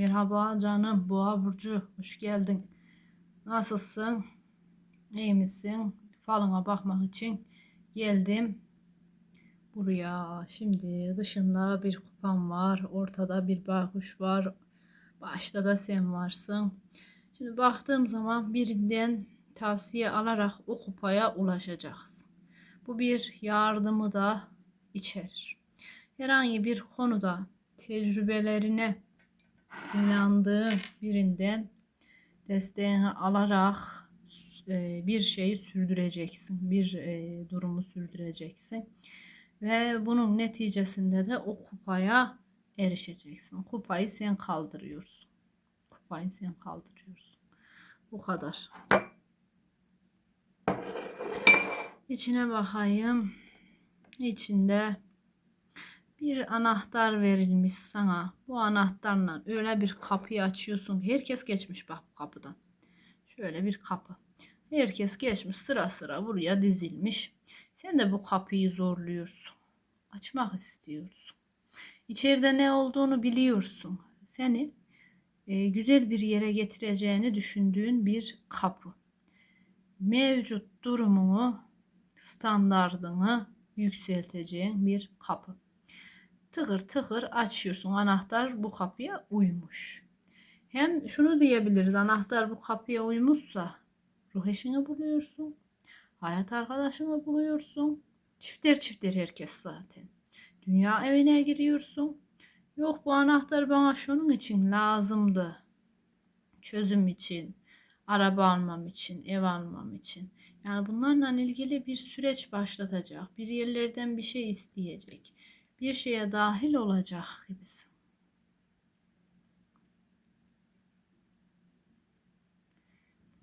Merhaba canım, Boğa Burcu, hoş geldin. Nasılsın? İyi misin? Falına bakmak için geldim buraya. Şimdi dışında bir kupam var, ortada bir baykuş var, başta da sen varsın. Şimdi baktığım zaman birinden tavsiye alarak o kupaya ulaşacaksın. Bu bir yardımı da içerir. Herhangi bir konuda tecrübelerine inandığın birinden desteğini alarak e, bir şeyi sürdüreceksin. Bir e, durumu sürdüreceksin. Ve bunun neticesinde de o kupaya erişeceksin. Kupayı sen kaldırıyorsun. Kupayı sen kaldırıyorsun. Bu kadar. İçine bakayım. İçinde bir anahtar verilmiş sana. Bu anahtarla öyle bir kapıyı açıyorsun. Herkes geçmiş bak bu kapıdan. Şöyle bir kapı. Herkes geçmiş sıra sıra buraya dizilmiş. Sen de bu kapıyı zorluyorsun. Açmak istiyorsun. İçeride ne olduğunu biliyorsun. Seni e, güzel bir yere getireceğini düşündüğün bir kapı. Mevcut durumunu, standardını yükselteceğin bir kapı tıkır tıkır açıyorsun. Anahtar bu kapıya uymuş. Hem şunu diyebiliriz. Anahtar bu kapıya uymuşsa ruh eşini buluyorsun. Hayat arkadaşını buluyorsun. Çifter çifter herkes zaten. Dünya evine giriyorsun. Yok bu anahtar bana şunun için lazımdı. Çözüm için, araba almam için, ev almam için. Yani bunlarla ilgili bir süreç başlatacak. Bir yerlerden bir şey isteyecek bir şeye dahil olacak gibisin.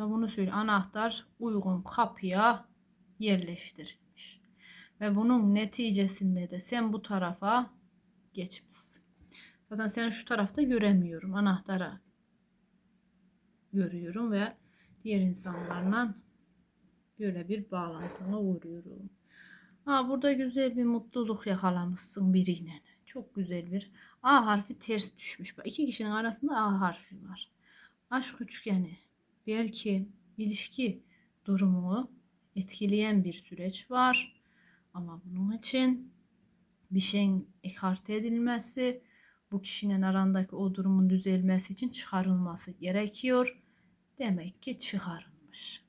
da bunu söyle. Anahtar uygun kapıya yerleştirilmiş. Ve bunun neticesinde de sen bu tarafa geçmişsin. Zaten seni şu tarafta göremiyorum. Anahtara görüyorum ve diğer insanlarla böyle bir bağlantıma uğruyorum. Ha burada güzel bir mutluluk yakalamışsın biriyle. Çok güzel bir A harfi ters düşmüş. Bak iki kişinin arasında A harfi var. Aşk üçgeni. Belki ilişki durumunu etkileyen bir süreç var. Ama bunun için bir şeyin ekarte edilmesi, bu kişinin arandaki o durumun düzelmesi için çıkarılması gerekiyor. Demek ki çıkarılmış.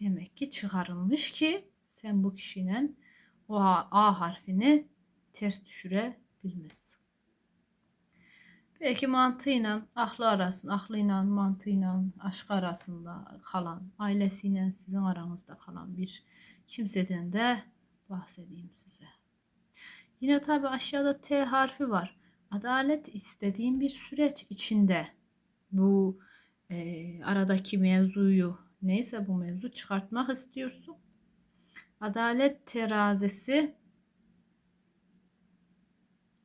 Demek ki çıkarılmış ki sen bu kişinin o A, harfini ters düşürebilmezsin. Belki mantığıyla aklı arasında, aklıyla mantığıyla aşk arasında kalan, ailesiyle sizin aranızda kalan bir kimseden de bahsedeyim size. Yine tabi aşağıda T harfi var. Adalet istediğim bir süreç içinde bu e, aradaki mevzuyu neyse bu mevzu çıkartmak istiyorsun. Adalet terazisi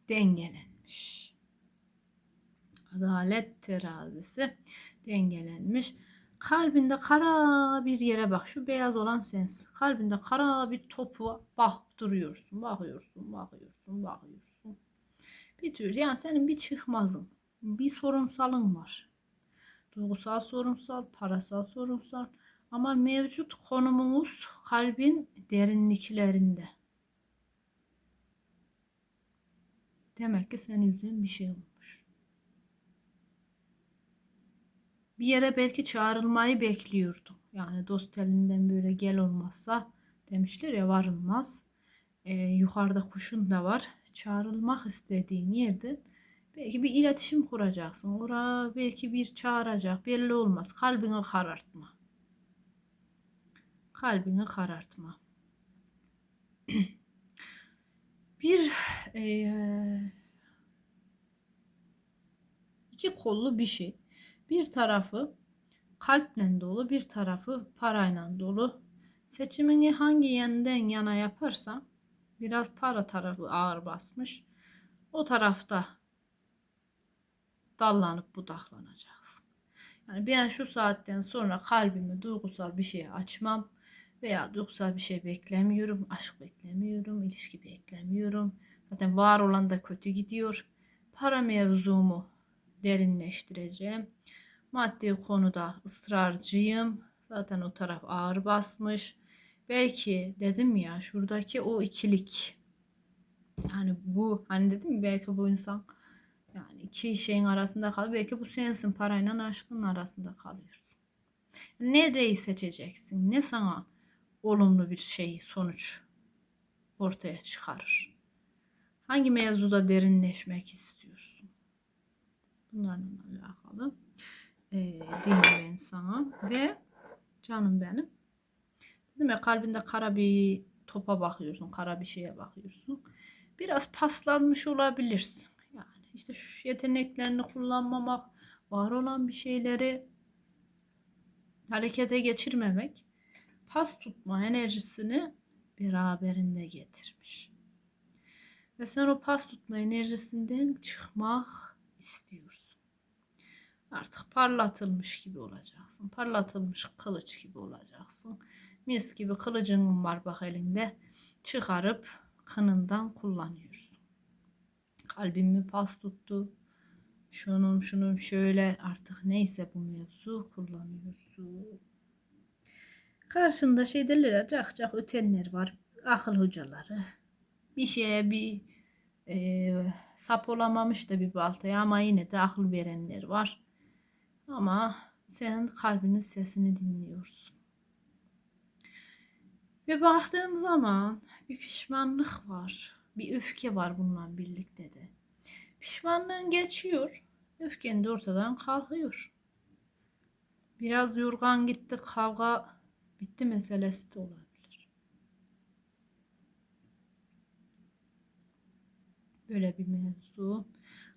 dengelenmiş. Adalet terazisi dengelenmiş. Kalbinde kara bir yere bak. Şu beyaz olan sensin. Kalbinde kara bir topu bak duruyorsun. Bakıyorsun, bakıyorsun, bakıyorsun. Bir tür yani senin bir çıkmazın, bir sorunsalın var duygusal sorunsal, parasal sorunsal ama mevcut konumumuz kalbin derinliklerinde. Demek ki senin yüzünden bir şey olmuş. Bir yere belki çağrılmayı bekliyordum. Yani dost elinden böyle gel olmazsa demişler ya varılmaz. Ee, yukarıda kuşun da var. Çağrılmak istediğin yerden Belki bir iletişim kuracaksın. Ora belki bir çağıracak. Belli olmaz. Kalbini karartma. Kalbini karartma. bir e, iki kollu bir şey. Bir tarafı kalple dolu, bir tarafı parayla dolu. Seçimini hangi yönden yana yaparsan biraz para tarafı ağır basmış. O tarafta dallanıp budaklanacaksın. Yani ben şu saatten sonra kalbimi duygusal bir şeye açmam veya duygusal bir şey beklemiyorum, aşk beklemiyorum, ilişki beklemiyorum, Zaten var olan da kötü gidiyor. Para mevzumu derinleştireceğim. Maddi konuda ısrarcıyım. Zaten o taraf ağır basmış. Belki dedim ya şuradaki o ikilik. Yani bu hani dedim belki bu insan yani iki şeyin arasında kalıyor. Belki bu sensin parayla aşkın arasında kalıyorsun. Nereyi seçeceksin? Ne sana olumlu bir şey sonuç ortaya çıkarır? Hangi mevzuda derinleşmek istiyorsun? Bunlarla alakalı e, diyeyim ben sana. Ve canım benim. Dedim ya kalbinde kara bir topa bakıyorsun. Kara bir şeye bakıyorsun. Biraz paslanmış olabilirsin. İşte şu yeteneklerini kullanmamak, var olan bir şeyleri harekete geçirmemek, pas tutma enerjisini beraberinde getirmiş. Ve sen o pas tutma enerjisinden çıkmak istiyorsun. Artık parlatılmış gibi olacaksın. Parlatılmış kılıç gibi olacaksın. Mis gibi kılıcın var bak elinde. Çıkarıp kanından kullanıyorsun. Kalbim mi pas tuttu? Şunun şunun şöyle artık neyse bu mevzu kullanıyorsun. Karşında şey derler cak cak ötenler var. Akıl hocaları. Bir şeye bir e, sap olamamış da bir baltaya ama yine de akıl verenler var. Ama sen kalbinin sesini dinliyorsun. Ve baktığım zaman bir pişmanlık var. Bir öfke var bununla birlikte de. Pişmanlığın geçiyor. Öfken de ortadan kalkıyor. Biraz yorgan gitti kavga bitti meselesi de olabilir. Böyle bir mevzu.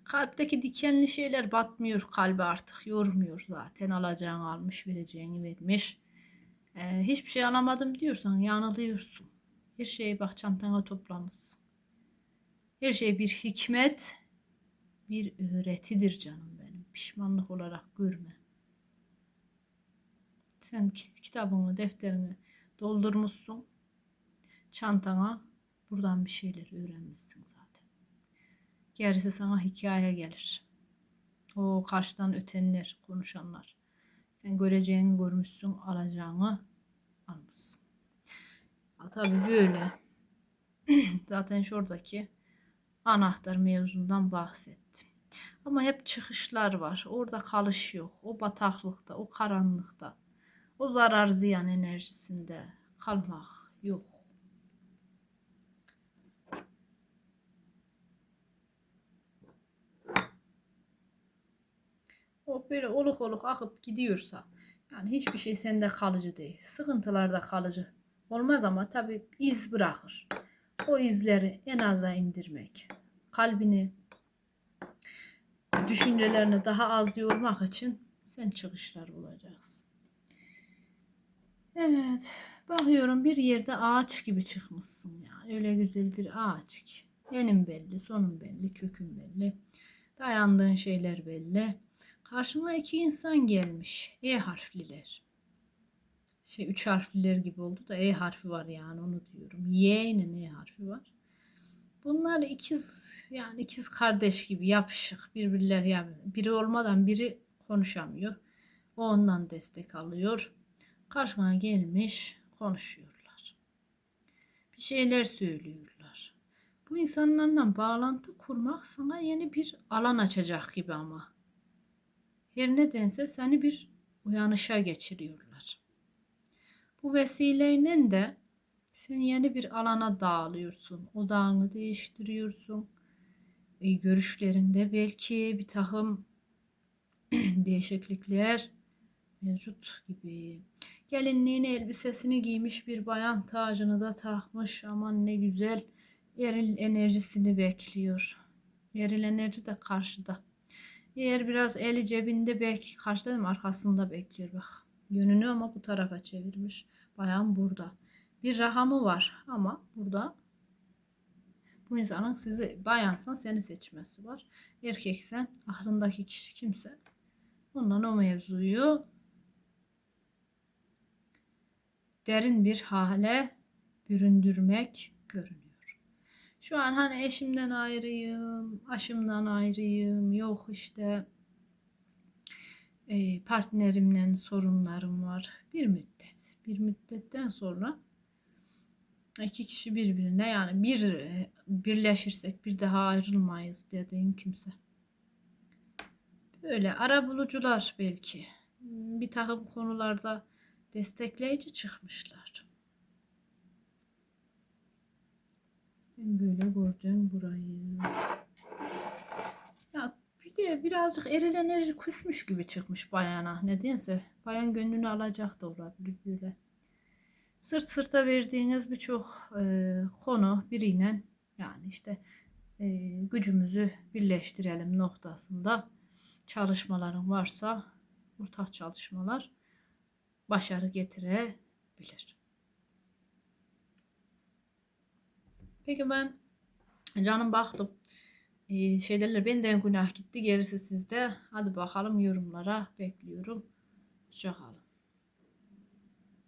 Kalpteki dikenli şeyler batmıyor kalbi artık yormuyor zaten alacağını almış vereceğini vermiş. Ee, hiçbir şey alamadım diyorsan yanılıyorsun. Her şeyi bak çantana toplamışsın. Her şey bir hikmet, bir öğretidir canım benim. Pişmanlık olarak görme. Sen kitabını, defterini doldurmuşsun. Çantana buradan bir şeyler öğrenmişsin zaten. Gerisi sana hikaye gelir. O karşıdan ötenler, konuşanlar. Sen göreceğini görmüşsün, alacağını almışsın. Ha, tabii böyle. Zaten şuradaki anahtar mevzundan bahsettim. Ama hep çıkışlar var. Orada kalış yok. O bataklıkta, o karanlıkta, o zarar ziyan enerjisinde kalmak yok. O böyle oluk oluk akıp gidiyorsa yani hiçbir şey sende kalıcı değil. Sıkıntılar da kalıcı olmaz ama tabi iz bırakır. O izleri en aza indirmek. Kalbini, düşüncelerini daha az yormak için sen çıkışlar bulacaksın. Evet. Bakıyorum bir yerde ağaç gibi çıkmışsın ya. Öyle güzel bir ağaç ki. Enin belli, sonun belli, kökün belli. Dayandığın şeyler belli. Karşıma iki insan gelmiş. E harfliler. Şey üç harfliler gibi oldu da E harfi var yani onu diyorum. Y ile E harfi var. Bunlar ikiz yani ikiz kardeş gibi yapışık birbirler yani biri olmadan biri konuşamıyor. O ondan destek alıyor. Karşıma gelmiş konuşuyorlar. Bir şeyler söylüyorlar. Bu insanlarla bağlantı kurmak sana yeni bir alan açacak gibi ama. Her nedense seni bir uyanışa geçiriyorlar. Bu vesileyle de sen yeni bir alana dağılıyorsun. Odağını değiştiriyorsun. E, görüşlerinde belki bir takım değişiklikler mevcut gibi. Gelinliğin elbisesini giymiş bir bayan tacını da takmış. Aman ne güzel eril enerjisini bekliyor. Eril enerji de karşıda. Eğer biraz eli cebinde belki karşıda değil mi? arkasında bekliyor bak. Yönünü ama bu tarafa çevirmiş. Bayan burada. Bir rahamı var ama burada bu insanın sizi bayansan seni seçmesi var. Erkeksen aklındaki kişi kimse ondan o mevzuyu derin bir hale büründürmek görünüyor. Şu an hani eşimden ayrıyım, aşımdan ayrıyım, yok işte e, partnerimle sorunlarım var. Bir müddet, bir müddetten sonra iki kişi birbirine yani bir e, birleşirsek bir daha ayrılmayız dediğin kimse. Böyle ara bulucular belki bir takım konularda destekleyici çıkmışlar. Ben böyle gördüm burayı. Birazcık eril enerji küsmüş gibi çıkmış bayana. Nedense bayan gönlünü alacak da olabilir böyle. Sırt sırta verdiğiniz birçok e, konu biriyle yani işte e, gücümüzü birleştirelim noktasında çalışmaların varsa ortak çalışmalar başarı getirebilir. Peki ben canım baktım. Ee, şey derler benden günah gitti gerisi sizde. Hadi bakalım yorumlara bekliyorum. Hoşçakalın.